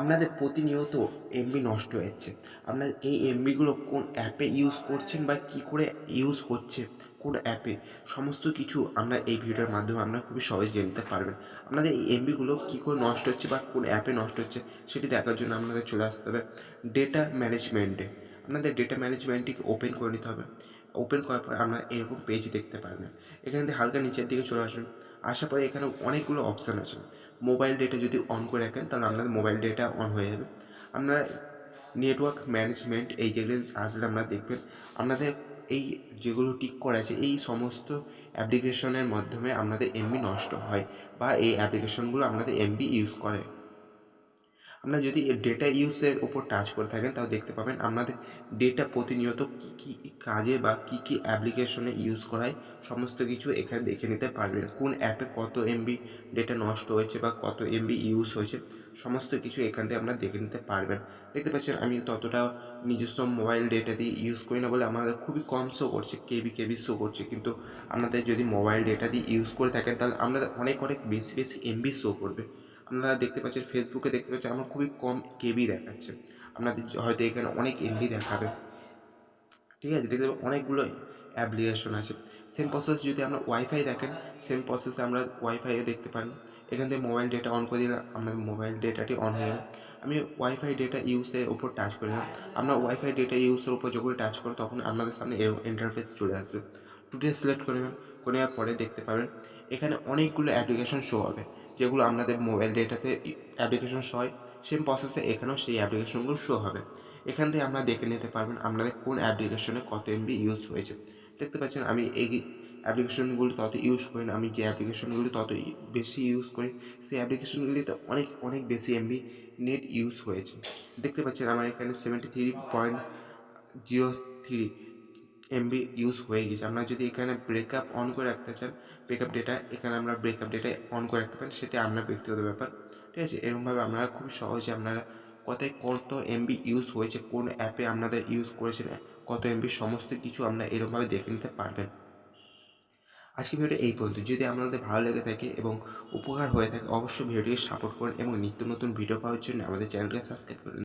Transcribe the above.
আপনাদের প্রতিনিয়ত এমবি নষ্ট যাচ্ছে আপনার এই এমবিগুলো কোন অ্যাপে ইউজ করছেন বা কী করে ইউজ হচ্ছে, কোন অ্যাপে সমস্ত কিছু আমরা এই ভিডিওর মাধ্যমে আমরা খুবই সহজে জেনে নিতে পারবেন। আপনাদের এই এমবিগুলো কী করে নষ্ট হচ্ছে বা কোন অ্যাপে নষ্ট হচ্ছে সেটি দেখার জন্য আপনাদের চলে আসতে হবে ডেটা ম্যানেজমেন্টে আপনাদের ডেটা ম্যানেজমেন্টটিকে ওপেন করে নিতে হবে। ওপেন করার পর আপনারা এরকম পেজ দেখতে পারবেন। এখান থেকে হালকা নিচের দিকে চলে আসবেন আসার পরে এখানে অনেকগুলো অপশান আছে। মোবাইল ডেটা যদি অন করে রাখেন, তাহলে আপনাদের মোবাইল ডেটা অন হয়ে যাবে। আপনারা নেটওয়ার্ক ম্যানেজমেন্ট এই যেগুলো আসলে আপনারা দেখবেন, আপনাদের এই যেগুলো টিক করা আছে, এই সমস্ত অ্যাপ্লিকেশনের মাধ্যমে আপনাদের এমবি নষ্ট হয় বা এই অ্যাপ্লিকেশনগুলো আপনাদের এমবি ইউজ করে। আপনারা যদি ডেটা ইউজের ওপর টাচ করে থাকেন, তাহলে দেখতে পাবেন আপনাদের ডেটা প্রতিনিয়ত কী কী কাজে বা কী কী অ্যাপ্লিকেশনে ইউজ করায়, সমস্ত কিছু এখানে দেখে নিতে পারবেন। কোন অ্যাপে কত এমবি ডেটা নষ্ট হয়েছে বা কত এমবি ইউজ হয়েছে, সমস্ত কিছু এখান থেকে আপনারা দেখে নিতে পারবেন। দেখতে পাচ্ছেন আমি ততটা নিজস্ব মোবাইল ডেটা দিয়ে ইউজ করি না বলে আমাদের খুবই কম শো করছে কেবি কেবি শো করছে। কিন্তু আপনাদের যদি মোবাইল ডেটা দিয়ে ইউজ করে থাকেন, তাহলে আপনাদের অনেক অনেক বেশি বেশি এমবি শো করবে। আপনারা দেখতে পাচ্ছেন ফেসবুকে দেখতে পাচ্ছেন, আমার খুবই কম কেবি দেখাচ্ছে। আপনাদের হয়তো এখানে অনেক এমবি দেখাবে। ঠিক আছে, দেখতে পাবেন অনেকগুলো অ্যাপ্লিকেশন আছে। সেম প্রসেস যদি আমরা ওয়াইফাই দেখেন সেম প্রসেসে আমরা ওয়াইফাইয়ে দেখতে পারেন। এখান থেকে মোবাইল ডেটা অন করে দিলে আপনাদের মোবাইল ডেটাটি অন হয়ে যাবে। আমি ওয়াইফাই ডেটা ইউজের ওপর টাচ করি না। আমরা ওয়াইফাই ডেটা ইউজের ওপর যখন টাচ করো তখন আপনাদের সামনে এরকম ইন্টারফেস চলে আসবে। টুডে সিলেক্ট করে নেবেন। করে নেওয়ার পরে দেখতে পাবেন এখানে অনেকগুলো অ্যাপ্লিকেশন শো হবে, যেগুলো আপনাদের মোবাইল ডেটাতে অ্যাপ্লিকেশন শো হয়। সেম প্রসেসে এখানেও সেই অ্যাপ্লিকেশনগুলো শো হবে। এখান থেকে আপনারা দেখে নিতে পারবেন আপনাদের কোন অ্যাপ্লিকেশনে কত এমবি ইউজ হয়েছে। দেখতে পাচ্ছেন আমি এই অ্যাপ্লিকেশনগুলো তত ইউজ করি না, আমি যে অ্যাপ্লিকেশনগুলি তত বেশি ইউজ করি, সেই অ্যাপ্লিকেশনগুলিতে অনেক অনেক বেশি এমবি নেট ইউজ হয়েছে। দেখতে পাচ্ছেন আমার এখানে seventy three point zero three MB use হয়ে গেছে। আপনারা যদি এখানে ব্রেকআপ অন করে রাখতে চান ব্রেকআপ ডেটা এখানে আমরা ব্রেকআপ ডেটা অন করে রাখতে পারেন, সেটা আপনার ব্যক্তিগত ব্যাপার। ঠিক আছে? এরকমভাবে আপনারা খুব সহজে আপনারা কোথায় কত এমবি ইউজ হয়েছে, কোন অ্যাপে আপনাদের ইউজ করেছেন, কত এমবি সমস্ত কিছু আপনারা এরকমভাবে দেখে নিতে পারবেন। আজকে ভিডিওটা এই পর্যন্ত। যদি আপনাদের ভালো লেগে থাকে এবং উপকার হয়ে থাকে, অবশ্যই ভিডিওটিকে সাপোর্ট করুন এবং নিত্য নতুন ভিডিও পাওয়ার জন্য আমাদের চ্যানেলকে সাবস্ক্রাইব করুন